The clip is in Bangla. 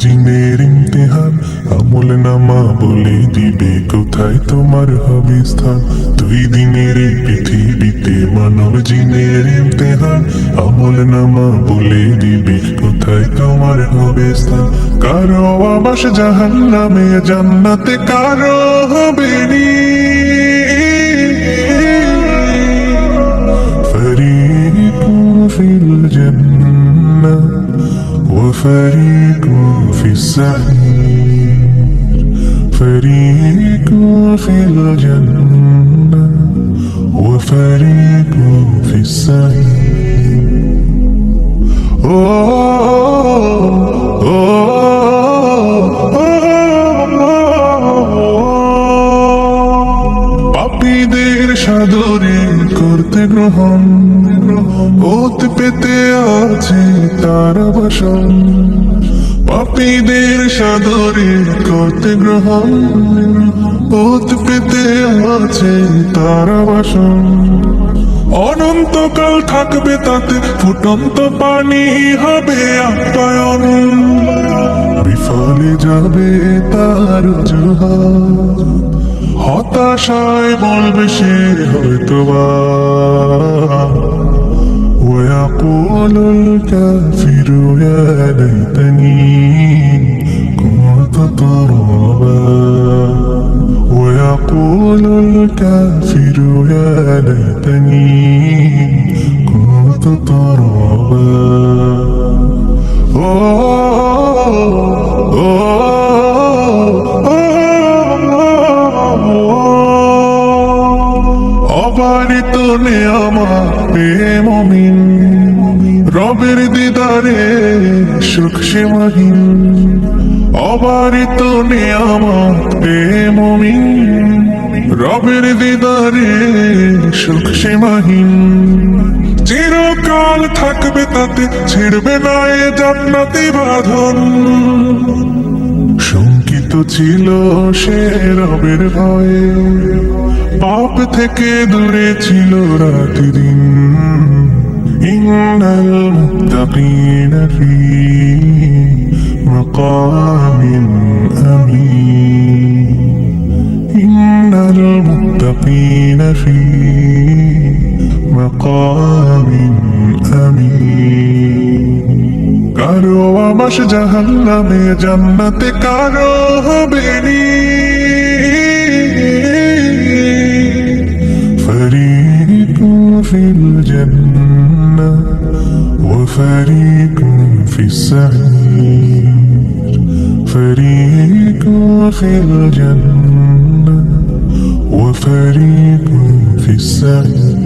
জিনের ইমতেহান আমল নামা বলে দিবে কোথায় তোমার হবে স্থান দুই দিনের এই পৃথিবীতে মানব জিনের ইমতেহান আমল নামা বলে দিবে কোথায় তোমার হবে স্থান কারও আবাস জাহান নামে জান্নাতে কারও হবে নি। وفريق في السعير فريق في الجنة وفريق في السعير. করতে গ্রহণ, ওত পেতে আছে তার বাসন। পাপীদের সাদরে করতে গ্রহণ, ওত পেতে আছে তার বাসন। অনন্তকাল থাকবে তাতে, ফুটন্ত পানি হবে আপ্যায়ন। বিফলে যাবে তার জোহার হতাশায় বলবে সে হয়তো বা ويقول الكافر يا ليتني كنت ترابا ويقول الكافر يا ليتني كنت ترابا অবারিত নেয়ামা প্রেমমিন রবের দিদারে সুখ সীমাহীন, অবারিত নেয়ামা প্রেমমিন রবের দিদারে সুখ সীমাহীন। চিরকাল থাকবে তাতে, ছিড়বে না এ জান্নাতি বাঁধন। ছিল সে রবের ভয়ে। পাপ থেকে দূরে ছিল রাতি দিন ইন্নাল মুত্তাকিন ফি মাকামিন আমিন। ইন্নাল মুত্তাকিন ফি মাকামিন আমিন। কারো আবাস জাহান্নামে জান্নাতে কারো হবে নি فريق في الجنة وفريق في السعير فريق في الجنة وفريق في السعير